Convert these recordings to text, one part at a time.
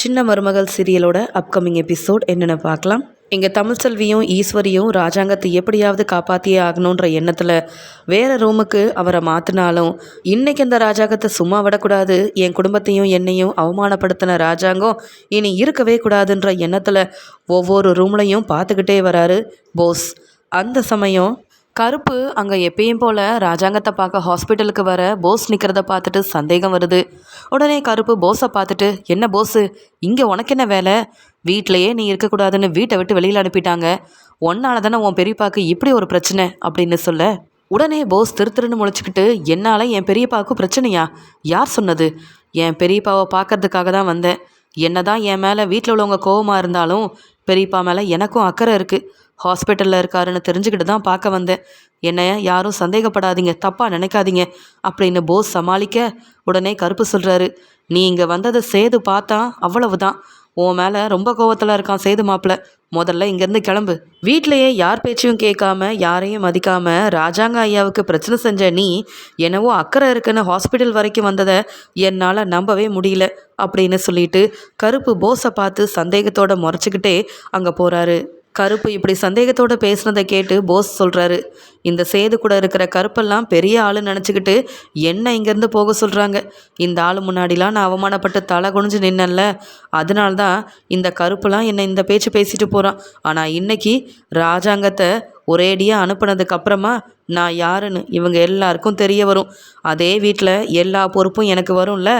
சின்ன மருமகள் சீரியலோட upcoming episode என்னென்னு பார்க்கலாம்? இங்கே தமிழ் செல்வியும் ஈஸ்வரியும் ராஜாங்கத்தை எப்படியாவது காப்பாற்றியே ஆகணுன்ற எண்ணத்தில் வேறு ரூமுக்கு அவரை மாற்றினாலும் இன்றைக்கி அந்த ராஜாங்கத்தை சும்மா விடக்கூடாது. என் குடும்பத்தையும் என்னையும் அவமானப்படுத்தின ராஜாங்கம் இனி இருக்கவே கூடாதுன்ற எண்ணத்தில் ஒவ்வொரு ரூம்லையும் பார்த்துக்கிட்டே வராரு போஸ் அந்த சமயம் கருப்பு அங்கே எப்பயும் போல் ராஜாங்கத்தை பார்க்க ஹாஸ்பிட்டலுக்கு வர போஸ் நிற்கிறத பார்த்துட்டு சந்தேகம் வருது. உடனே கருப்பு போஸை பார்த்துட்டு என்ன போஸு? இங்கே உனக்கு என்ன வேலை? வீட்டிலையே நீ இருக்கக்கூடாதுன்னு வீட்டை விட்டு வெளியில் அனுப்பிட்டாங்க. ஒன்னால தானே உன் பெரியப்பாக்கு இப்படி ஒரு பிரச்சனை? அப்படின்னு சொல்ல உடனே போஸ் திரு திருன்னு முழிச்சுக்கிட்டு என்னால் என் பெரியப்பாவுக்கு பிரச்சனையா? யார் சொன்னது? என் பெரியப்பாவை பார்க்கறதுக்காக தான் வந்தேன். என்னதான் என் மேலே வீட்டில் உள்ளவங்க கோவமாக இருந்தாலும் பெரியப்பா மேலே எனக்கும் அக்கறை இருக்குது ஹாஸ்பிட்டலில் இருக்காருன்னு தெரிஞ்சுக்கிட்டு தான் பார்க்க வந்தேன். என்னை யாரும் சந்தேகப்படாதீங்க தப்பாக நினைக்காதீங்க அப்படின்னு போஸ் சமாளிக்க உடனே கருப்பு சொல்கிறாரு நீ இங்கே வந்ததை சேது பார்த்தா அவ்வளவுதான். உன் மேலே ரொம்ப கோவத்தில் இருக்கான் சேது மாப்பிள்ள முதல்ல இங்கேருந்து கிளம்பு. வீட்டிலையே யார் பேச்சையும் கேட்காம யாரையும் மதிக்காம ராஜாங்க ஐயாவுக்கு பிரச்சனை செஞ்ச நீ என்னவோ அக்கறை இருக்குன்னு ஹாஸ்பிட்டல் வரைக்கும் வந்ததை என்னால் நம்பவே முடியல அப்படின்னு சொல்லிட்டு கருப்பு போஸை பார்த்து சந்தேகத்தோட முறைச்சிக்கிட்டே அங்கே போகிறாரு கருப்பு இப்படி சந்தேகத்தோடு பேசுனதை கேட்டு போஸ் சொல்கிறாரு இந்த சேது கூட இருக்கிற கருப்பெல்லாம் பெரிய ஆளு நினச்சிக்கிட்டு என்ன இங்கேருந்து போக சொல்கிறாங்க இந்த ஆள் முன்னாடிலாம் நான் அவமானப்பட்டு தலை குனிஞ்சு நின்னல அதனால தான் இந்த கருப்பெல்லாம் என்னை இந்த பேச்சு பேசிட்டு போகிறான் ஆனால் இன்னைக்கு ராஜாங்கத்தை ஒரேடியாக அனுப்புனதுக்கு அப்புறமா நான் யாருன்னு இவங்க எல்லாருக்கும் தெரிய வரும். அதே வீட்டில் எல்லா பொறுப்பும் எனக்கு வரும்ல.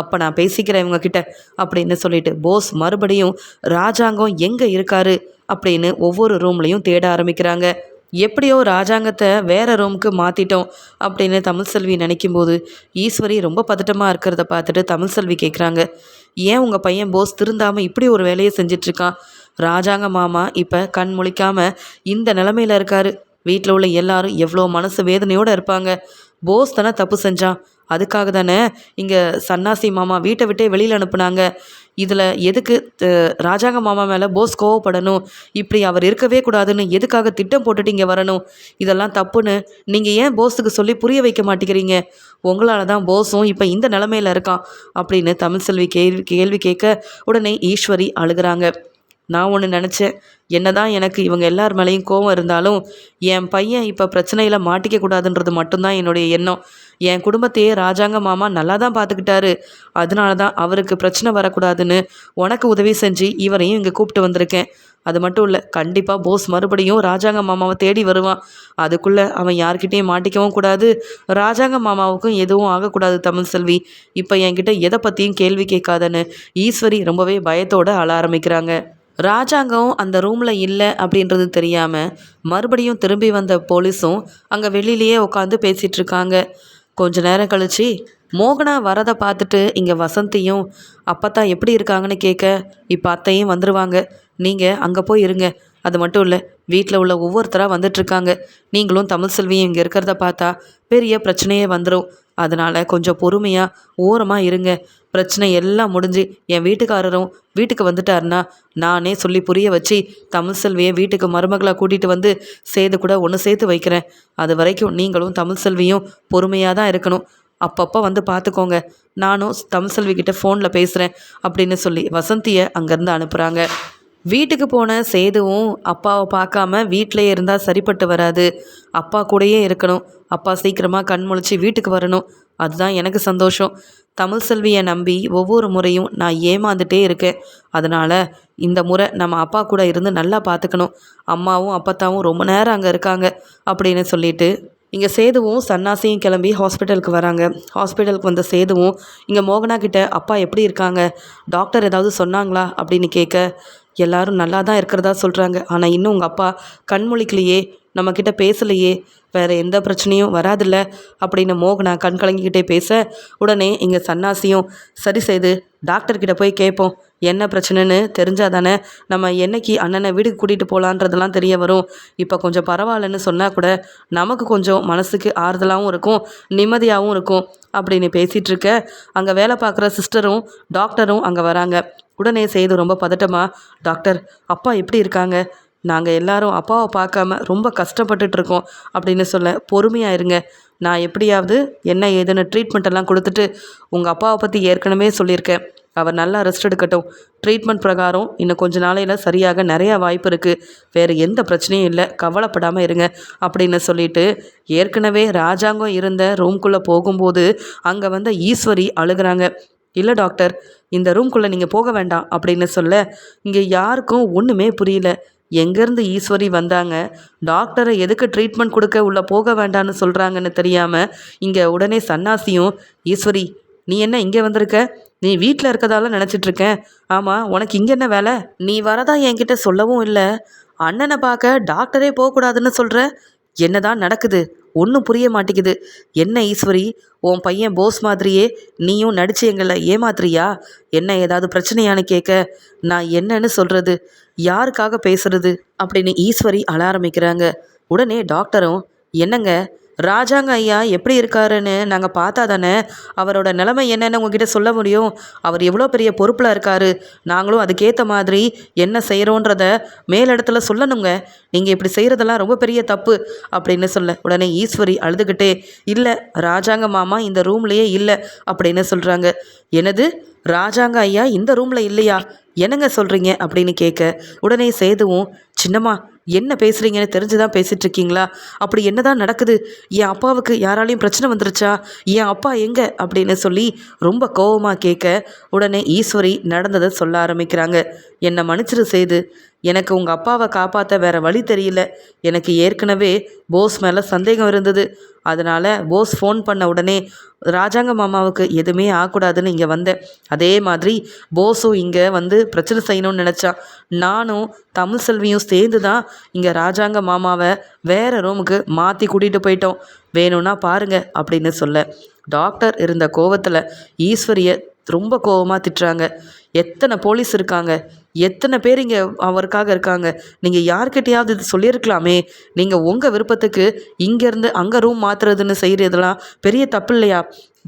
அப்போ நான் பேசிக்கிறேன் இவங்கக்கிட்ட அப்படின்னு சொல்லிட்டு போஸ் மறுபடியும் ராஜாங்கம் எங்கே இருக்காரு? அப்படின்னு ஒவ்வொரு ரூம்லையும் தேட ஆரம்பிக்கிறாங்க. எப்படியோ ராஜாங்கத்தை வேற ரூமுக்கு மாற்றிட்டோம் அப்படின்னு தமிழ்ச்செல்வி நினைக்கும் போது ஈஸ்வரி ரொம்ப பதட்டமாக இருக்கிறத பார்த்துட்டு தமிழ் செல்வி கேட்குறாங்க ஏன் உங்கள் பையன் போஸ் திருந்தாமல் இப்படி ஒரு வேலையை செஞ்சிட்ருக்கான்? ராஜாங்க மாமா இப்போ கண் முழிக்காமல் இந்த நிலமையில இருக்காரு. வீட்டில் உள்ள எல்லாரும் எவ்வளோ மனசு வேதனையோடு இருப்பாங்க. போஸ் தானே தப்பு செஞ்சான். அதுக்காக தானே இங்கே சன்னாசி மாமா வீட்டை விட்டே வெளியில் அனுப்புனாங்க. இதில் எதுக்கு ராஜாங்க மாமா மேலே போஸ் கோவப்படணும்? இப்படி அவர் இருக்கவே கூடாதுன்னு எதுக்காக திட்டம் போட்டுட்டு இங்கே வரணும்? இதெல்லாம் தப்புன்னு நீங்கள் ஏன் போஸுக்கு சொல்லி புரிய வைக்க மாட்டேங்கிறீங்க? உங்களால் தான் போஸும் இப்போ இந்த நிலமையில இருக்கான் அப்படின்னு தமிழ்செல்வி கேள்வி கேள்வி கேட்க உடனே ஈஸ்வரி அழுகிறாங்க. நான் ஒன்று நினச்சேன். என்னதான் எனக்கு இவங்க எல்லார் மேலேயும் கோவம் இருந்தாலும் என் பையன் இப்போ பிரச்சனையில் மாட்டிக்க கூடாதுன்றது மட்டும்தான் என்னுடைய எண்ணம். என் குடும்பத்தையே ராஜாங்க மாமா நல்லா தான் பார்த்துக்கிட்டாரு அதனால தான் அவருக்கு பிரச்சனை வரக்கூடாதுன்னு உனக்கு உதவி செஞ்சு இவரையும் இங்கே கூப்பிட்டு வந்திருக்கேன். அது மட்டும் இல்லை கண்டிப்பாக போஸ் மறுபடியும் ராஜாங்க மாமாவை தேடி வருவான். அதுக்குள்ளே அவன் யார்கிட்டையும் மாட்டிக்கவும் கூடாது. ராஜாங்க மாமாவுக்கும் எதுவும் ஆகக்கூடாது தமிழ் செல்வி. இப்போ என்கிட்ட எதை பற்றியும் கேள்வி கேட்காதன்னு ஈஸ்வரி ரொம்பவே பயத்தோடு அழ ஆரம்பிக்கிறாங்க. ராஜாங்கம் அந்த ரூமில் இல்லை அப்படின்றது தெரியாமல் மறுபடியும் திரும்பி வந்த போலீஸும் அங்கே வெளியிலேயே உட்காந்து பேசிகிட்டு இருக்காங்க. கொஞ்ச நேரம் கழிச்சு மோகனா வரதை பார்த்துட்டு இங்கே வசந்தியும் அப்பத்தா எப்படி இருக்காங்கன்னு கேட்க இப்போ அத்தையும் வந்துடுவாங்க நீங்கள் அங்கே போய் இருங்க. அது மட்டும் இல்லை வீட்டில் உள்ள ஒவ்வொருத்தராக வந்துட்டுருக்காங்க நீங்களும் தமிழ் செல்வியும் இங்கே இருக்கிறத பார்த்தா பெரிய பிரச்சனையே வந்துடும் அதனால் கொஞ்சம் பொறுமையாக ஓரமாக இருங்க. பிரச்சனை எல்லாம் முடிஞ்சு என் வீட்டுக்காரரும் வீட்டுக்கு வந்துட்டாருன்னா நானே சொல்லி புரிய வச்சு தமிழ் செல்வியை வீட்டுக்கு மருமகளாக கூட்டிகிட்டு வந்து சேது கூட ஒன்று சேர்த்து வைக்கிறேன். அது வரைக்கும் நீங்களும் தமிழ் செல்வியும் பொறுமையாக தான் இருக்கணும். அப்பப்போ வந்து பார்த்துக்கோங்க நானும் தமிழ் செல்விக்கிட்ட ஃபோனில் பேசுகிறேன் அப்படின்னு சொல்லி வசந்தியை அங்கேருந்து அனுப்புகிறாங்க வீட்டுக்கு போன சேதுவும் அப்பாவை பார்க்காம வீட்டிலே இருந்தால் சரிப்பட்டு வராது. அப்பா கூடயே இருக்கணும். அப்பா சீக்கிரமாக கண் முழிச்சு வீட்டுக்கு வரணும். அதுதான் எனக்கு சந்தோஷம். தமிழ் செல்வியை நம்பி ஒவ்வொரு முறையும் நான் ஏமாந்துட்டே இருக்கேன். அதனால் இந்த முறை நம்ம அப்பா கூட இருந்து நல்லா பார்த்துக்கணும் அம்மாவும் அப்பத்தாவும் ரொம்ப நேரம் அங்கே இருக்காங்க அப்படின்னு சொல்லிட்டு இங்கே சேதுவும் சன்னாசியும் கிளம்பி ஹாஸ்பிட்டலுக்கு வராங்க. ஹாஸ்பிட்டலுக்கு வந்த சேதுவும் இங்கே மோகனா கிட்ட அப்பா எப்படி இருக்காங்க? டாக்டர் ஏதாவது சொன்னாங்களா? அப்படின்னு கேட்க எல்லாரும் நல்லா தான் இருக்கிறதா சொல்கிறாங்க ஆனால் இன்னும் உங்கள் அப்பா கண்மொழிக்கலையே நம்மக்கிட்ட பேசலையே வேறு எந்த பிரச்சனையும் வராதில்ல அப்படின்னு மோகனா கண் கலங்கிக்கிட்டே பேச உடனே இங்கே சன்னாசியும் சரி செய்து டாக்டர்கிட்ட போய் கேட்போம் என்ன பிரச்சனைன்னு தெரிஞ்சால் தானே நம்ம என்னைக்கு அண்ணனை வீடுக்கு கூட்டிகிட்டு போகலான்றதெல்லாம் தெரிய வரும். இப்போ கொஞ்சம் பரவாயில்லன்னு சொன்னால் கூட நமக்கு கொஞ்சம் மனசுக்கு ஆறுதலாகவும் இருக்கும் நிம்மதியாகவும் இருக்கும் அப்படின்னு பேசிகிட்டு இருக்க அங்கே வேலை பார்க்குற சிஸ்டரும் டாக்டரும் அங்கே வராங்க. உடனே செய்து ரொம்ப பதட்டமாக டாக்டர் அப்பா எப்படி இருக்காங்க? நாங்கள் எல்லாரும் அப்பாவை பார்க்காம ரொம்ப கஷ்டப்பட்டுட்டு இருக்கோம் அப்படின்னு சொல்ல பொறுமையாக இருங்க. நான் எப்படியாவது என்ன ஏதுன்னு ட்ரீட்மெண்ட்டெல்லாம் கொடுத்துட்டு உங்கள் அப்பாவை பற்றி ஏற்கனவே சொல்லியிருக்கேன். அவர் நல்லா ரெஸ்ட் எடுக்கட்டும். ட்ரீட்மெண்ட் பிரகாரம் இன்னும் கொஞ்ச நாளையில் சரியாக நிறையா வாய்ப்பு இருக்குது வேறு எந்த பிரச்சனையும் இல்லை. கவலைப்படாமல் இருங்க. அப்படின்னு சொல்லிட்டு ஏற்கனவே ராஜாங்கம் இருந்த ரூம்குள்ளே போகும்போது அங்கே வந்த ஈஸ்வரி அழுகிறாங்க. இல்லை டாக்டர் இந்த ரூம்குள்ளே நீங்கள் போக வேண்டாம். அப்படின்னு சொல்ல இங்கே யாருக்கும் ஒன்றுமே புரியல. எங்கேருந்து ஈஸ்வரி வந்தாங்க? டாக்டரை எதுக்கு ட்ரீட்மெண்ட் கொடுக்க உள்ளே போக வேண்டாம்னு சொல்கிறாங்கன்னு தெரியாமல் இங்கே உடனே சன்னாசியும் ஈஸ்வரி நீ என்ன இங்கே வந்திருக்க? நீ வீட்டில் இருக்கதால நினச்சிட்ருக்கேன் ஆமாம் உனக்கு இங்கே என்ன வேலை? நீ வரதா என்கிட்ட சொல்லவும் இல்லை. அண்ணனை பார்க்க டாக்டரே போகக்கூடாதுன்னு சொல்கிற என்னதான் நடக்குது? ஒன்றும் புரிய மாட்டேங்குது. என்ன ஈஸ்வரி உன் பையன் போஸ் மாதிரியே நீயும் நடிச்சு எங்களை ஏமாத்துறியா? என்ன ஏதாவது பிரச்சனையான்னு கேட்க நான் என்னன்னு சொல்கிறது யாருக்காக பேசுறது? அப்படின்னு ஈஸ்வரி அழ ஆரம்பிக்கிறாங்க. உடனே டாக்டரும் என்னங்க? ராஜாங்க ஐயா எப்படி இருக்காருன்னு நாங்கள் பார்த்தா தானே? அவரோட நிலைமை என்னன்னு உங்ககிட்ட சொல்ல முடியும்? அவர் எவ்வளோ பெரிய பொறுப்பில் இருக்காரு? நாங்களும் அதுக்கேற்ற மாதிரி என்ன செய்கிறோன்றத மேலிடத்துல சொல்லணுங்க. நீங்கள் இப்படி செய்கிறதெல்லாம் ரொம்ப பெரிய தப்பு அப்படின்னு சொல்ல உடனே ஈஸ்வரி அழுதுகிட்டே இல்லை ராஜாங்க மாமா இந்த ரூம்லேயே இல்லை அப்படின்னு சொல்கிறாங்க எனது ராஜாங்க ஐயா இந்த ரூமில் இல்லையா? என்னங்க சொல்கிறீங்க அப்படின்னு கேட்க உடனே சேதுவும் சின்னம்மா என்ன பேசுகிறீங்கன்னு தெரிஞ்சு தான் பேசிகிட்டு இருக்கீங்களா அப்படி என்ன தான் நடக்குது? என் அப்பாவுக்கு யாராலையும் பிரச்சனை வந்துருச்சா? என் அப்பா எங்கே? அப்படின்னு சொல்லி ரொம்ப கோவமாக கேட்க உடனே ஈஸ்வரி நடந்ததை சொல்ல ஆரம்பிக்கிறாங்க. என்னை மன்னிச்சிரு செய்து எனக்கு உங்கள் அப்பாவை காப்பாற்ற வேற வழி தெரியல. எனக்கு ஏற்கனவே போஸ் மேலே சந்தேகம் இருந்தது. அதனால் போஸ் ஃபோன் பண்ண உடனே ராஜாங்க மாமாவுக்கு எதுவுமே ஆகக்கூடாதுன்னு இங்கே வந்தேன். அதே மாதிரி போஸும் இங்கே வந்து பிரச்சனை செய்யணும்னு நினச்சா. நானும் தமிழ் செல்வியும் சேர்ந்து தான் இங்கே ராஜாங்க மாமாவை வேறு ரூமுக்கு மாற்றி கூட்டிகிட்டு போயிட்டோம். வேணும்னா பாருங்கள் அப்படின்னு சொல்ல. டாக்டர் இருந்த கோவத்தில் ஈஸ்வரியை ரொம்ப கோவமாக திட்டுறாங்க. எத்தனை போலீஸ் இருக்காங்க? எத்தனை பேர் இங்கே அவருக்காக இருக்காங்க? நீங்கள் யார்கிட்டையாவது இது சொல்லியிருக்கலாமே? நீங்கள் உங்கள் விருப்பத்துக்கு இங்கேருந்து அங்கே ரூம் மாற்றுறதுன்னு செய்கிறதெல்லாம் பெரிய தப்பு இல்லையா?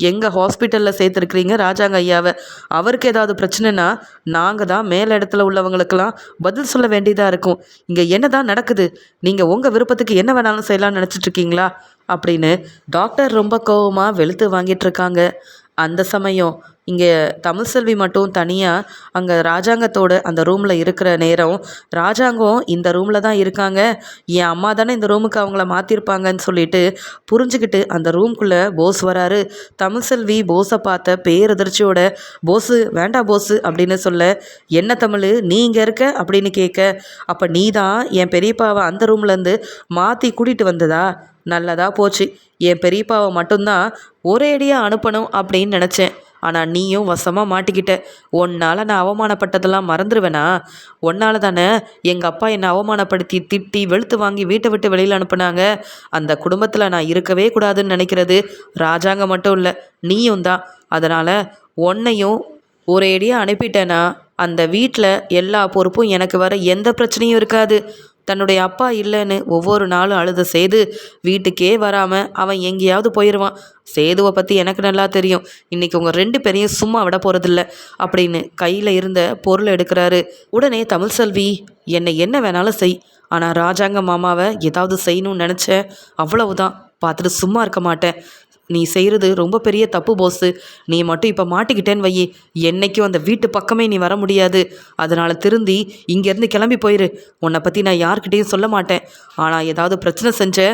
எங்கள் ஹாஸ்பிட்டலில் சேர்த்துருக்குறீங்க ராஜாங்க ஐயாவை? அவருக்கு ஏதாவது பிரச்சனைனா நாங்கள் தான் மேல் இடத்துல உள்ளவங்களுக்கெல்லாம் பதில் சொல்ல வேண்டியதாக இருக்கும். இங்கே என்ன தான் நடக்குது? நீங்கள் உங்கள் விருப்பத்துக்கு என்ன வேணாலும் செய்யலாம்னு நினச்சிட்ருக்கீங்களா அப்படின்னு டாக்டர் ரொம்ப கோவமாக வெளுத்து வாங்கிட்டு இருக்காங்க. அந்த சமயம் இங்கே தமிழ்செல்வி மட்டும் தனியாக அங்கே ராஜாங்கத்தோட அந்த ரூமில் இருக்கிற நேரம் ராஜாங்கம் இந்த ரூமில் தான் இருக்காங்க. என் அம்மா தானே இந்த ரூமுக்கு அவங்கள மாற்றிருப்பாங்கன்னு சொல்லிட்டு புரிஞ்சுக்கிட்டு அந்த ரூம்குள்ளே போஸ் வராரு. தமிழ்செல்வி போஸை பார்த்த பேரதிர்ச்சியோட போஸு வேண்டாம் போஸு அப்படின்னு சொல்ல என்ன தமிழ்? நீ இங்கே இருக்க? அப்படின்னு கேட்க அப்போ நீ தான் என் பெரியப்பாவை அந்த ரூம்லேருந்து மாற்றி கூட்டிகிட்டு வந்ததா? நல்லதாக போச்சு. என் பெரியப்பாவை மட்டும்தான் ஒரேடியாக அனுப்பணும் அப்படின்னு நினச்சேன். ஆனால் நீயும் வசமாக மாட்டிக்கிட்ட. உன்னால் நான் அவமானப்பட்டதெல்லாம் மறந்துடுவேனா உன்னால் தானே எங்கள் அப்பா என்னை அவமானப்படுத்தி திட்டி வெளுத்து வாங்கி வீட்டை விட்டு வெளியில் அனுப்புனாங்க. அந்த குடும்பத்தில் நான் இருக்கவே கூடாதுன்னு நினைக்கிறது ராஜாங்க மட்டும் இல்லை நீயும் தான். அதனால் உன்னையும் ஒரேடியாக அனுப்பிட்டேன்னா அந்த வீட்டில் எல்லா பொறுப்பும் எனக்கு வர எந்த பிரச்சனையும் இருக்காது. தன்னுடைய அப்பா இல்லைன்னு ஒவ்வொரு நாளும் அழுத சேது வீட்டுக்கே வராமல் அவன் எங்கேயாவது போயிடுவான் சேதுவை பற்றி எனக்கு நல்லா தெரியும். இன்றைக்கி உங்கள் ரெண்டு பேரையும் சும்மா விட போகிறதில்ல அப்படின்னு கையில் இருந்த பொருளை எடுக்கிறாரு. உடனே தமிழ் செல்வி என்னை என்ன வேணாலும் செய். ஆனால் ராஜாங்க மாமாவை ஏதாவது செய்யணும்னு நினச்ச அவ்வளவுதான். பார்த்துட்டு சும்மா இருக்க மாட்டேன். நீ செய்கிறது ரொம்ப பெரிய தப்பு போஸு நீ மட்டும் இப்போ மாட்டிக்கிட்டேன்னு வையி. என்னைக்கும் அந்த வீட்டு பக்கமே நீ வர முடியாது. அதனால் திருந்தி இங்கேருந்து கிளம்பி போயிரு. உன்னை பற்றி நான் யார்கிட்டேயும் சொல்ல மாட்டேன். ஆனால் ஏதாவது பிரச்சனை செஞ்ச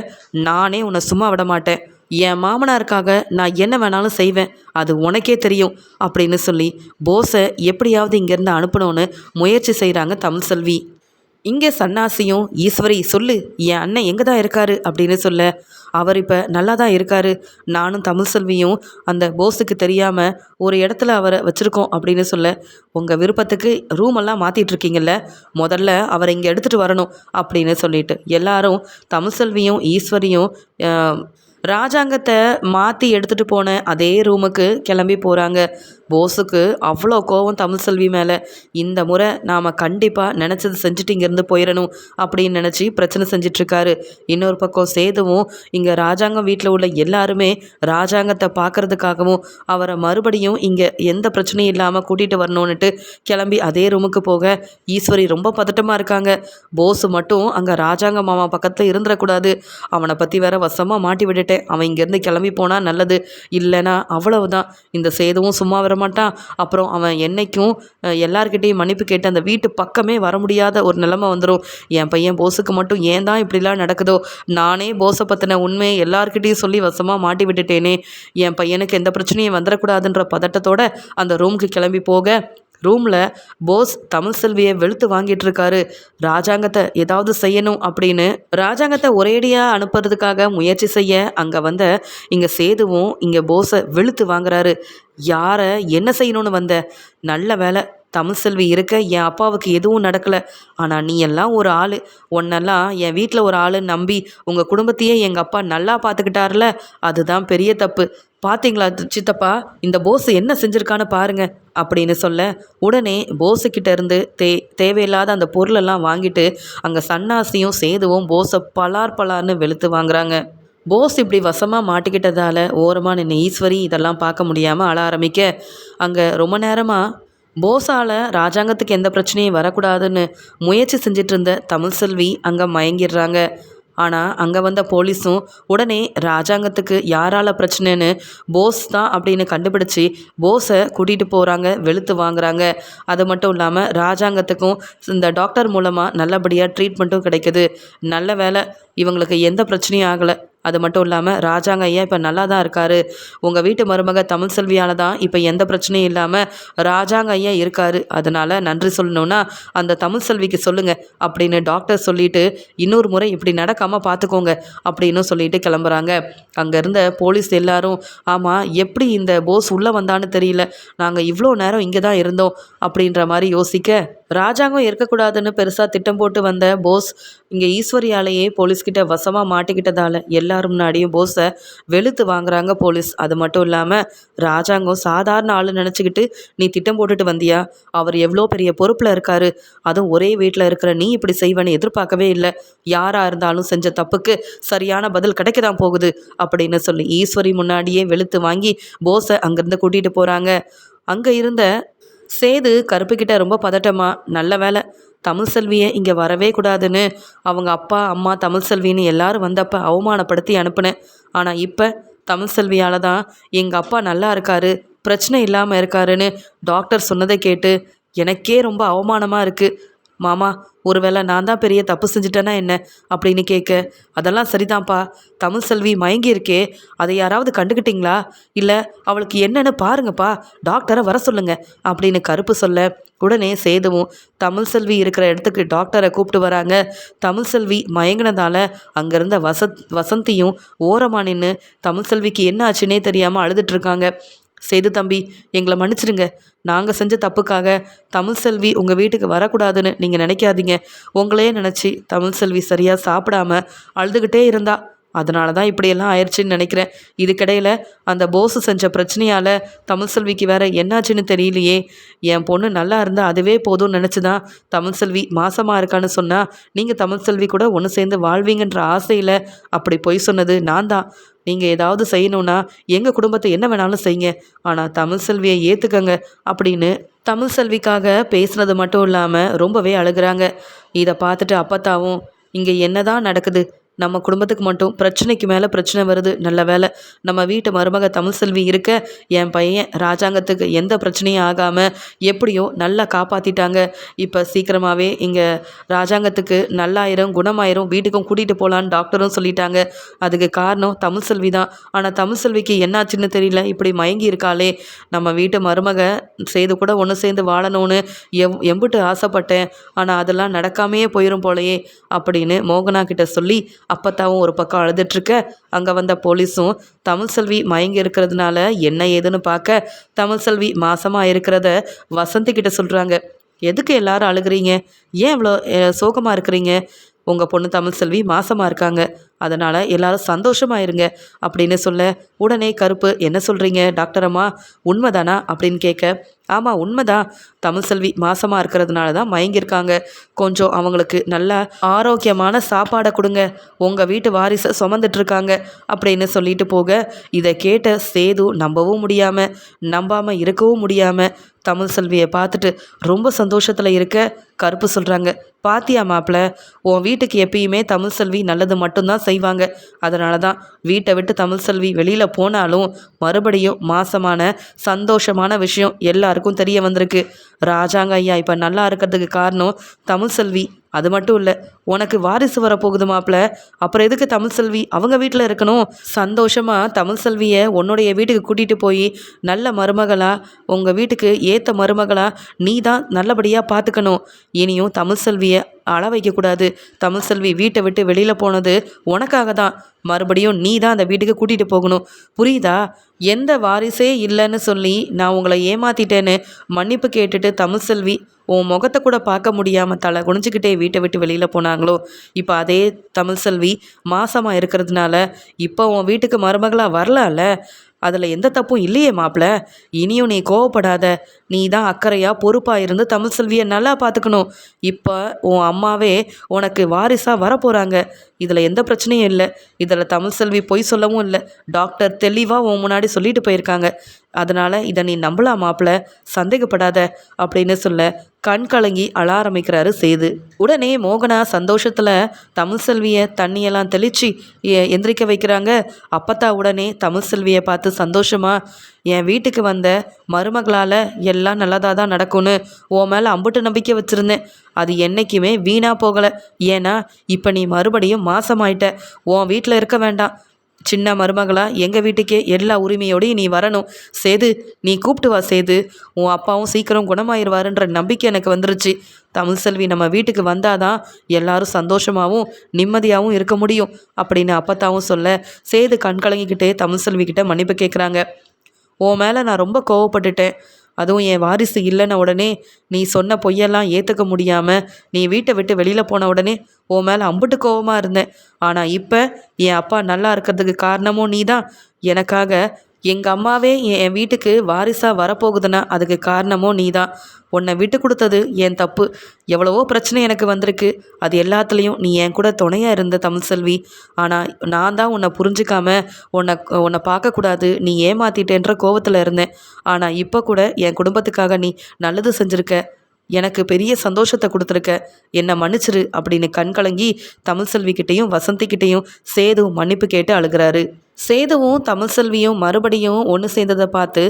நானே உன்னை சும்மா விட மாட்டேன். என் மாமனாருக்காக நான் என்ன வேணாலும் செய்வேன். அது உனக்கே தெரியும். அப்படின்னு சொல்லி போஸை எப்படியாவது இங்கேருந்து அனுப்பணும்னு முயற்சி செய்கிறாங்க தமிழ் செல்வி. இங்கே சன்னாசியும் ஈஸ்வரி சொல்லு என் அண்ணன் எங்கே தான் இருக்காரு அப்படின்னு சொல்ல அவர் இப்போ நல்லா தான் இருக்காரு. நானும் தமிழ் செல்வியும் அந்த போஸுக்கு தெரியாமல் ஒரு இடத்துல அவரை வச்சுருக்கோம் அப்படின்னு சொல்ல உங்கள் விருப்பத்துக்கு ரூம் எல்லாம் மாற்றிட்டு முதல்ல அவரை இங்கே எடுத்துகிட்டு வரணும் அப்படின்னு சொல்லிட்டு. எல்லாரும் தமிழ் செல்வியும் ஈஸ்வரியும் ராஜாங்கத்தை மாற்றி எடுத்துகிட்டு போன அதே ரூமுக்கு கிளம்பி போகிறாங்க போஸுக்கு அவ்வளோ கோவம் தமிழ் செல்வி மேலே. இந்த முறை நாம் கண்டிப்பாக நினச்சது செஞ்சுட்டு இங்கேருந்து போயிடணும் அப்படின்னு நினச்சி பிரச்சனை செஞ்சிட்ருக்காரு இன்னொரு பக்கம் சேதுவும் இங்கே ராஜாங்கம் வீட்டில் உள்ள எல்லாருமே ராஜாங்கத்தை பார்க்குறதுக்காகவும் அவரை மறுபடியும் இங்கே எந்த பிரச்சனையும் இல்லாமல் கூட்டிகிட்டு வரணுன்னுட்டு கிளம்பி அதே ரூமுக்கு போக ஈஸ்வரி ரொம்ப பதட்டமாக இருக்காங்க. போஸு மட்டும் அங்கே ராஜாங்க மாமா பக்கத்தில் இருந்துடக்கூடாது. அவனை பற்றி வேற வசமாக மாட்டி விட்டுட்டேன் அவன் இங்கேருந்து கிளம்பி போனால் நல்லது. இல்லைனா அவ்வளவுதான். இந்த சேதுவும் சும்மா வர மாட்டான் அப்புறம் அவன் என்னைக்கும் எல்லார்கிட்டேயும் மன்னிப்பு கேட்டு அந்த வீட்டு பக்கமே வர முடியாத ஒரு நிலைமை வந்துடும் என் பையன் போஸுக்கு மட்டும் ஏன் தான் இப்படிலாம் நடக்குதோ? நானே போஸை பற்றின உண்மையை எல்லாருக்கிட்டேயும் சொல்லி வசமாக மாட்டி விட்டுட்டேனே. என் பையனுக்கு எந்த பிரச்சனையும் வந்துடக்கூடாதுன்ற பதட்டத்தோட அந்த ரூமுக்கு கிளம்பி போக ரூமில் போஸ் தமிழ் செல்வியை வெளுத்து வாங்கிட்டு இருக்காரு ராஜாங்கத்தை ஏதாவது செய்யணும் அப்படின்னு ராஜாங்கத்தை ஒரேடியாக அனுப்புறதுக்காக முயற்சி செய்ய அங்கே வந்த இங்கே சேதுவும் இங்கே போஸை வெளுத்து வாங்குறாரு. யாரை என்ன செய்யணும்னு வந்த? நல்ல வேலை தமிழ் செல்வி இருக்க என் அப்பாவுக்கு எதுவும் நடக்கலை. ஆனால் நீ எல்லாம் ஒரு ஆள். உன்னெல்லாம் என் வீட்டில் ஒரு ஆள் நம்பி உங்கள் குடும்பத்தையே எங்கள் அப்பா நல்லா பார்த்துக்கிட்டாருல அதுதான் பெரிய தப்பு. பார்த்தீங்களா சித்தப்பா? இந்த போஸ் என்ன செஞ்சுருக்கான்னு பாருங்க அப்படின்னு சொல்ல உடனே போஸுக்கிட்ட இருந்து தே தேவையில்லாத அந்த பொருளெல்லாம் வாங்கிட்டு அங்கே சன்னாசியும் சேதுவும் போஸை பலார் பலார்னு வெளுத்து வாங்குறாங்க. போஸ் இப்படி வசமாக மாட்டிக்கிட்டதால ஓரமாக நின்று ஈஸ்வரி இதெல்லாம் பார்க்க முடியாமல் அழ ஆரம்பிக்க. அங்கே ரொம்ப நேரமாக போஸால் ராஜாங்கத்துக்கு எந்த பிரச்சனையும் வரக்கூடாதுன்னு முயற்சி செஞ்சிட்டு இருந்த தமிழ் செல்வி அங்கே மயங்கிடுறாங்க. ஆனால் அங்கே வந்த போலீஸும் உடனே ராஜாங்கத்துக்கு யாரால பிரச்சனைன்னு போஸ் தான் அப்படின்னு கண்டுபிடிச்சி போஸை கூட்டிகிட்டு போகிறாங்க வெளுத்து வாங்குறாங்க. அது மட்டும் இல்லாமல் ராஜாங்கத்துக்கும் இந்த டாக்டர் மூலமாக நல்லபடியாக ட்ரீட்மெண்ட்டும் கிடைக்குது. நல்ல வேலை இவங்களுக்கு எந்த பிரச்சனையும் ஆகலை. அது மட்டும் இல்லாமல் ராஜாங்க ஐயா இப்போ நல்லா தான் இருக்காரு. உங்கள் வீட்டு மருமக தமிழ் செல்வியால் தான் இப்போ எந்த பிரச்சனையும் இல்லாமல் ராஜாங்க ஐயா இருக்காரு. அதனால் நன்றி சொல்லணும்னா அந்த தமிழ் செல்விக்கு சொல்லுங்கள் அப்படின்னு டாக்டர் சொல்லிட்டு இன்னொரு முறை இப்படி நடக்காமல் பார்த்துக்கோங்க அப்படின்னு சொல்லிட்டு கிளம்புறாங்க. அங்கே இருந்த போலீஸ் எல்லாரும் ஆமாம் எப்படி இந்த போஸ் உள்ளே வந்தான்னு தெரியல. நாங்கள் இவ்வளோ நேரம் இங்கே தான் இருந்தோம். அப்படின்ற மாதிரி யோசிக்க ராஜாங்கம் இருக்கக்கூடாதுன்னு பெருசாக திட்டம் போட்டு வந்த போஸ் இங்கே ஈஸ்வரியாலேயே போலீஸ்கிட்ட வசமாக மாட்டிக்கிட்டதால எல்லாரும் முன்னாடியும் போஸை வெளுத்து வாங்குறாங்க போலீஸ். அது மட்டும் இல்லாமல் ராஜாங்கம் சாதாரண ஆள் நினச்சிக்கிட்டு நீ திட்டம் போட்டுட்டு வந்தியா? அவர் எவ்வளோ பெரிய பொறுப்பில் இருக்காரு. அதுவும் ஒரே வீட்டில் இருக்கிற நீ இப்படி செய்வேன்னு எதிர்பார்க்கவே இல்லை. யாராக இருந்தாலும் செஞ்ச தப்புக்கு சரியான பதில் கிடைக்க தான் போகுது அப்படின்னு சொல்லி ஈஸ்வரி முன்னாடியே வெளுத்து வாங்கி போஸை அங்கேருந்து கூட்டிகிட்டு போகிறாங்க அங்கே இருந்த சேது கருப்புக்கிட்ட ரொம்ப பதட்டமா நல்ல வேலை. தமிழ் செல்வியை இங்கே வரவே கூடாதுன்னு அவங்க அப்பா அம்மா தமிழ் செல்வின்னு எல்லாரும் வந்தப்போ அவமானப்படுத்தி அனுப்புனேன். ஆனால் இப்போ தமிழ் செல்வியால் தான் எங்கள் அப்பா நல்லா இருக்காரு பிரச்சனை இல்லாமல் இருக்காருன்னு டாக்டர் சொன்னதை கேட்டு எனக்கே ரொம்ப அவமானமாக இருக்குது மாமா ஒருவேளை நான் தான் பெரிய தப்பு செஞ்சுட்டேன்னா என்ன? அப்படின்னு கேட்க அதெல்லாம் சரிதான்ப்பா. தமிழ் செல்வி மயங்கி இருக்கே. அதை யாராவது கண்டுக்கிட்டீங்களா இல்லை அவளுக்கு என்னன்னு பாருங்கப்பா. டாக்டரை வர சொல்லுங்க அப்படின்னு கருப்பு சொல்ல உடனே சேதுவும் தமிழ் செல்வி இருக்கிற இடத்துக்கு டாக்டரை கூப்பிட்டு வராங்க. தமிழ் செல்வி மயங்கினதால அங்கேருந்த வசத் வசந்தியும் ஓரமாக நின்று தமிழ் செல்விக்கு என்ன ஆச்சுன்னே தெரியாமல் அழுதுட்டு இருக்காங்க. சேது தம்பி எங்களை மன்னிச்சிடுங்க நாங்கள் செஞ்ச தப்புக்காக தமிழ் செல்வி உங்கள் வீட்டுக்கு வரக்கூடாதுன்னு நீங்கள் நினைக்காதீங்க. உங்களையே நினச்சி தமிழ் செல்வி சரியாக சாப்பிடாம அழுதுகிட்டே இருந்தா அதனால தான் இப்படியெல்லாம் ஆயிடுச்சுன்னு நினைக்கிறேன். இதுக்கிடையில் அந்த போஸு செஞ்ச பிரச்சனையால் தமிழ் செல்விக்கு வேற என்னாச்சுன்னு தெரியலையே. என் பொண்ணு நல்லா இருந்தால் அதுவே போதும்னு நினச்சி தான் தமிழ் செல்வி மாசமாக இருக்கான்னு சொன்னால் நீங்கள் தமிழ் செல்வி கூட ஒன்று சேர்ந்து வாழ்வீங்கன்ற ஆசையில் அப்படி பொய் சொன்னது நான் தான். நீங்கள் ஏதாவது செய்யணும்னா எங்கள் குடும்பத்தை என்ன வேணாலும் செய்யுங்க. ஆனால் தமிழ் செல்வியை ஏற்றுக்கங்க அப்படின்னு தமிழ் செல்விக்காக பேசுனது மட்டும் இல்லாமல் ரொம்பவே அழுகுறாங்க. இதை பார்த்துட்டு அப்பத்தாவும் இங்கே என்னதான் நடக்குது? நம்ம குடும்பத்துக்கு மட்டும் பிரச்சனைக்கு மேலே பிரச்சனை வருது நல்ல வேலை நம்ம வீட்டு மருமக தமிழ் செல்வி இருக்க என் பையன் ராஜாங்கத்துக்கு எந்த பிரச்சனையும் ஆகாமல் எப்படியோ நல்லா காப்பாற்றிட்டாங்க இப்போ சீக்கிரமாகவே இங்கே ராஜாங்கத்துக்கு நல்லாயிரும் குணமாயிரும் வீட்டுக்கும் கூட்டிகிட்டு போகலான்னு டாக்டரும் சொல்லிட்டாங்க. அதுக்கு காரணம் தமிழ் செல்வி தான். ஆனால் தமிழ் செல்விக்கு என்னாச்சுன்னு தெரியல இப்படி மயங்கி இருக்காளே. நம்ம வீட்டு மருமக செய்து கூட ஒன்று சேர்ந்து வாழணும்னு எவ் எம்பிட்டு ஆசைப்பட்டேன். ஆனால் அதெல்லாம் நடக்காமையே போயிடும் போலையே அப்படின்னு மோகனா கிட்ட சொல்லி அப்பத்தாவும் ஒரு பக்கம் அழுதுட்ருக்க. அங்கே வந்த போலீஸும் தமிழ் செல்வி மயங்கி இருக்கிறதுனால என்ன ஏதுன்னு பார்க்க தமிழ் செல்வி மாசமாக இருக்கிறத வசந்தி கிட்ட சொல்கிறாங்க எதுக்கு எல்லாரும் அழுகுறீங்க? ஏன் இவ்வளோ சோகமாக இருக்கிறீங்க? உங்கள் பொண்ணு தமிழ் செல்வி மாசமாக இருக்காங்க. அதனால் எல்லாரும் சந்தோஷமாக இருங்க அப்படின்னு சொல்ல உடனே கருப்பு என்ன சொல்கிறீங்க டாக்டர் அம்மா உண்மைதானா? அப்படின்னு கேட்க ஆமாம் உண்மைதான். தமிழ் செல்வி மாசமாக இருக்கிறதுனால தான் மயங்கியிருக்காங்க. கொஞ்சம் அவங்களுக்கு நல்ல ஆரோக்கியமான சாப்பாடை கொடுங்க. உங்கள் வீட்டு வாரிசை சுமந்துட்டு இருக்காங்க அப்படின்னு சொல்லிட்டு போக இதை கேட்ட சேது நம்பவும் முடியாமல் நம்பாமல் இருக்கவும் முடியாமல் தமிழ் செல்வியை பார்த்துட்டு ரொம்ப சந்தோஷத்தில் இருக்க கருப்பு சொல்கிறாங்க பாத்தியா மாப்பிள்ள உன் வீட்டுக்கு எப்பயுமே தமிழ் செல்வி நல்லது மட்டும்தான் செய்வாங்க. அதனால தான் வீட்டை விட்டு தமிழ் செல்வி வெளியில் போனாலும் மறுபடியும் மாசமான சந்தோஷமான விஷயம் எல்லாருக்கும் தெரிய வந்திருக்கு. ராஜாங்க ஐயா இப்போ நல்லா இருக்கிறதுக்கு காரணம் தமிழ் செல்வி. அது மட்டும் இல்லை உனக்கு வாரிசு வரப்போகுது மாப்பிள்ள அப்புறம் எதுக்கு தமிழ் செல்வி? அவங்க வீட்டில் இருக்கணும். சந்தோஷமாக தமிழ் செல்வியை உன்னுடைய வீட்டுக்கு கூட்டிகிட்டு போய் நல்ல மருமகளாக உங்கள் வீட்டுக்கு ஏற்ற மருமகளாக நீ தான் நல்லபடியாக பார்த்துக்கணும் இனியும் தமிழ் செல்வியை அழ வைக்கக்கூடாது. தமிழ் செல்வி வீட்டை விட்டு வெளியில் போனது உனக்காக தான் மறுபடியும் நீ தான் அந்த வீட்டுக்கு கூட்டிகிட்டு போகணும். புரியுதா? எந்த வாரிசே இல்லைன்னு சொல்லி நான் உங்களை ஏமாத்திட்டேன்னு மன்னிப்பு கேட்டுட்டு தமிழ் செல்வி உன் முகத்தை கூட பார்க்க முடியாமல் தலை குனிஞ்சிக்கிட்டே வீட்டை விட்டு வெளியில் போனாங்களோ? இப்போ அதே தமிழ் செல்வி மாசமாக இருக்கிறதுனால இப்போ உன் வீட்டுக்கு மருமகளாக வரலாம்ல? அதில் எந்த தப்பும் இல்லையே மாப்பிள்ள இனியும் நீ கோவப்படாத. நீ தான் அக்கறையாக பொறுப்பாக இருந்து தமிழ் செல்வியை நல்லா பார்த்துக்கணும். இப்போ உன் அம்மாவே உனக்கு வாரிசாக வரப்போகிறாங்க இதில் எந்த பிரச்சனையும் இல்லை. இதில் தமிழ் செல்வி பொய் சொல்லவும் இல்லை. டாக்டர் தெளிவாக உன் முன்னாடி சொல்லிட்டு போயிருக்காங்க. அதனால் இதை நீ நம்பலாம் மாப்பிள்ள சந்தேகப்படாத அப்படின்னு சொல்ல கண் கலங்கி அழ ஆரம்பிக்கிறாரு சேது. உடனே மோகனா சந்தோஷத்தில் தமிழ் செல்வியை தண்ணியெல்லாம் தெளித்து எந்திரிக்க வைக்கிறாங்க. அப்பத்தா உடனே தமிழ் செல்வியை பார்த்து சந்தோஷமாக என் வீட்டுக்கு வந்த மருமகளால் எல்லாம் நல்லதாக தான் நடக்கும்னு உன் மேலே அம்புட்டு நம்பிக்கை வச்சுருந்தேன். அது என்றைக்குமே வீணாக போகலை. ஏன்னா இப்போ நீ மறுபடியும் மாசமாயிட்ட. உன் வீட்டில் இருக்க வேண்டாம். சின்ன மருமகளா எங்கள் வீட்டுக்கே எல்லா உரிமையோடையும் நீ வரணும். சேது நீ கூப்பிட்டு வா சேது. உன் அப்பாவும் சீக்கிரம் குணமாயிருவாருன்ற நம்பிக்கை எனக்கு வந்துருச்சு. தமிழ் செல்வி நம்ம வீட்டுக்கு வந்தாதான் எல்லாரும் சந்தோஷமாகவும் நிம்மதியாகவும் இருக்க முடியும். அப்படின்னு அப்பத்தாவும் சொல்ல சேது கண் கலங்கிக்கிட்டே தமிழ் செல்வி கிட்ட மன்னிப்பு கேட்குறாங்க உன் மேலே நான் ரொம்ப கோவப்பட்டுட்டேன். அதுவும் என் வாரிசு இல்லைன்ன உடனே நீ சொன்ன பொய்யெல்லாம் ஏற்றுக்க முடியாமல் நீ வீட்டை விட்டு வெளியில் போன உடனே உன் மேலே அம்புட்டு கோவமாக இருந்தேன். ஆனால் இப்போ என் அப்பா நல்லா இருக்கிறதுக்கு காரணமும் நீ தான் எனக்காக எங்கள் அம்மாவே என் வீட்டுக்கு வாரிசாக வரப்போகுதுன்னா அதுக்கு காரணமோ நீ தான் உன்னை விட்டு கொடுத்தது என் தப்பு. எவ்வளவோ பிரச்சனை எனக்கு வந்திருக்கு. அது எல்லாத்துலேயும் நீ என் கூட துணையாக இருந்த தமிழ் செல்வி. ஆனால் நான் தான் உன்னை புரிஞ்சுக்காம உன்னை உன்னை பார்க்கக்கூடாது நீ ஏமாத்திட்டேன்ற கோவத்தில் இருந்தேன். ஆனால் இப்போ கூட என் குடும்பத்துக்காக நீ நல்லது செஞ்சுருக்க. எனக்கு பெரிய சந்தோஷத்தை கொடுத்துருக்க. என்னை மன்னிச்சிரு அப்படின்னு கண் கலங்கி தமிழ் செல்விக்கிட்டேயும் வசந்திக்கிட்டேயும் சேது மன்னிப்பு கேட்டு அழுகிறாரு. சேதுவும் தமிழ் செல்வியும் மறுபடியும் ஒன்று சேர்ந்ததை பார்த்து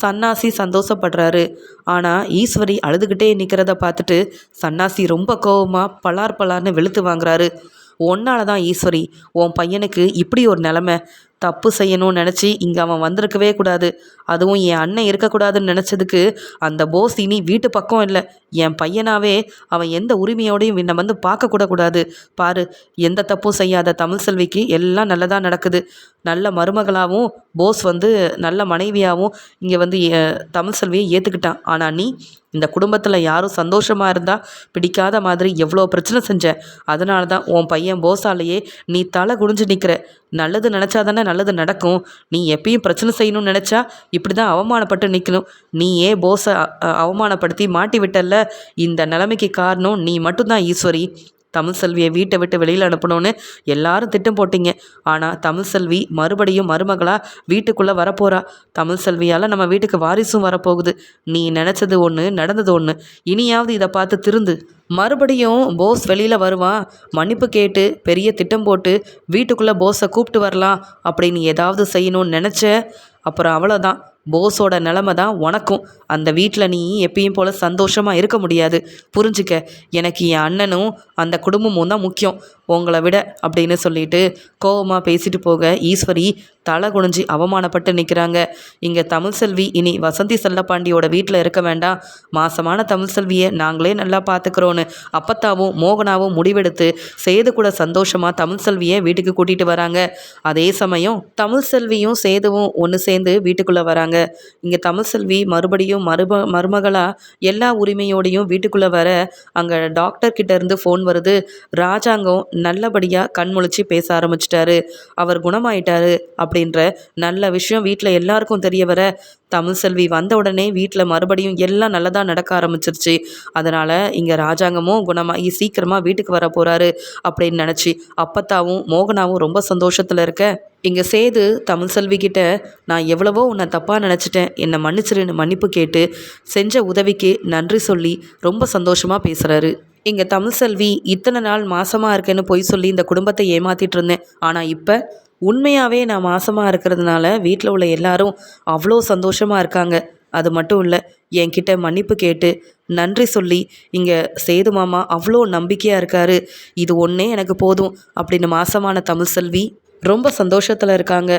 சன்னாசி சந்தோஷப்படுறாரு. ஆனால் ஈஸ்வரி அழுதுகிட்டே நிற்கிறத பார்த்துட்டு சன்னாசி ரொம்ப கோவமாக பலார் பலார்னு வெளுத்து வாங்குறாரு. ஒன்னால தான் ஈஸ்வரி உன் பையனுக்கு இப்படி ஒரு நிலமை. தப்பு செய்யணும்னு நினச்சி இங்கே அவன் வந்திருக்கவே கூடாது. அதுவும் என் அண்ணன் இருக்கக்கூடாதுன்னு நினச்சதுக்கு அந்த போஸ் இனி வீட்டு பக்கம் இல்லை. என் பையனாவே அவன் எந்த உரிமையோடையும் என்னை வந்து பார்க்கக்கூட கூடாது. பாரு எந்த தப்பும் செய்யாத தமிழ் செல்விக்கு எல்லாம் நல்லதாக நடக்குது. நல்ல மருமகளாகவும் போஸ் வந்து நல்ல மனைவியாகவும் இங்கே வந்து தமிழ் செல்வியை ஏற்றுக்கிட்டான் ஆனால் நீ இந்த குடும்பத்தில் யாரும் சந்தோஷமாக இருந்தால் பிடிக்காத மாதிரி எவ்வளோ பிரச்சனை செஞ்ச அதனால தான் உன் பையன் போஸாலேயே நீ தலை குடிஞ்சு நிற்கிற நல்லது நினச்சா தானே நல்லது நடக்கும். நீ எப்பயும் பிரச்சனை செய்யணும்னு நினச்சா இப்படி தான் அவமானப்பட்டு நிற்கணும் நீ ஏன் போஸை அவமானப்படுத்தி மாட்டி விட்டல இந்த நிலைமைக்கு காரணம் நீ மட்டும்தான் ஈஸ்வரி. தமிழ் செல்வியை வீட்டை விட்டு வெளியில் அனுப்பணும்னு எல்லாரும் திட்டம் போட்டிங்க. ஆனால் தமிழ் செல்வி மறுபடியும் மருமகளாக வீட்டுக்குள்ளே வரப்போகிறா தமிழ் செல்வியால் நம்ம வீட்டுக்கு வாரிசும் வரப்போகுது. நீ நினச்சது ஒன்று நடந்தது ஒன்று இனியாவது இதை பார்த்து திருந்து. மறுபடியும் போஸ் வெளியில் வருவான் மன்னிப்பு கேட்டு பெரிய திட்டம் போட்டு வீட்டுக்குள்ளே போஸை கூப்பிட்டு வரலாம். அப்படின்னு ஏதாவது செய்யணும்னு நினச்ச? அப்புறம் அவ்வளோதான் போஸோட நிலமை தான் உனக்கும். அந்த வீட்டில் நீ எப்பயும் போல் சந்தோஷமாக இருக்க முடியாது. புரிஞ்சுக்க. எனக்கு என் அண்ணனும் அந்த குடும்பமும் தான் முக்கியம். உங்களை விட அப்படின்னு சொல்லிட்டு கோபமாக பேசிட்டு போக ஈஸ்வரி தலை குனிஞ்சி அவமானப்பட்டு நிற்கிறாங்க இங்கே தமிழ் செல்வி இனி வசந்தி செல்லப்பாண்டியோட வீட்டில் இருக்க வேண்டாம். மாசமான தமிழ் செல்வியை நாங்களே நல்லா பார்த்துக்கிறோன்னு. அப்பத்தாவும் மோகனாவும் முடிவெடுத்து சேது கூட சந்தோஷமாக தமிழ் செல்வியை வீட்டுக்கு கூட்டிகிட்டு வராங்க. அதே சமயம் தமிழ் செல்வியும் சேதுவும் ஒன்று சேர்ந்து வீட்டுக்குள்ளே வராங்க. இங்கே தமிழ் செல்வி மறுபடியும் மரும மருமகளாக எல்லா உரிமையோடையும் வீட்டுக்குள்ளே வர அங்கே டாக்டர் கிட்ட இருந்து ஃபோன் வருது. ராஜாங்கம் நல்லபடியாக கண்முழிச்சு பேச ஆரம்பிச்சிட்டாரு. அவர் குணமாயிட்டாரு அப்படின்ற நல்ல விஷயம் வீட்டில் எல்லாருக்கும் தெரிய வர தமிழ் செல்வி வந்த உடனே வீட்டில் மறுபடியும் எல்லாம் நல்லதாக நடக்க ஆரம்பிச்சிருச்சு. அதனால் இங்கே ராஜாங்கமும் குணமாகி சீக்கிரமாக வீட்டுக்கு வர போகிறாரு அப்படின்னு நினச்சி அப்பத்தாவும் மோகனாவும் ரொம்ப சந்தோஷத்தில் இருக்க இங்கே சேது தமிழ் செல்விக்கிட்ட நான் எவ்வளவோ உன்னை தப்பாக நினச்சிட்டேன். என்னை மன்னிச்சிருன்னு மன்னிப்பு கேட்டு செஞ்ச உதவிக்கு நன்றி சொல்லி ரொம்ப சந்தோஷமாக பேசுகிறாரு இங்கே தமிழ் செல்வி இத்தனை நாள் மாசமாக இருக்கேன்னு பொய் சொல்லி இந்த குடும்பத்தை ஏமாத்திட்டு இருந்தேன். ஆனால் இப்போ உண்மையாகவே நான் மாசமாக இருக்கிறதுனால வீட்டில் உள்ள எல்லாரும் அவ்வளோ சந்தோஷமாக இருக்காங்க. அது மட்டும் இல்லை என்கிட்ட மன்னிப்பு கேட்டு நன்றி சொல்லி இங்கே சேது மாமா அவ்வளோ நம்பிக்கையாக இருக்காரு. இது ஒன்றே எனக்கு போதும். அப்படின்னு மாசமான தமிழ் செல்வி ரொம்ப சந்தோஷத்தில் இருக்காங்க.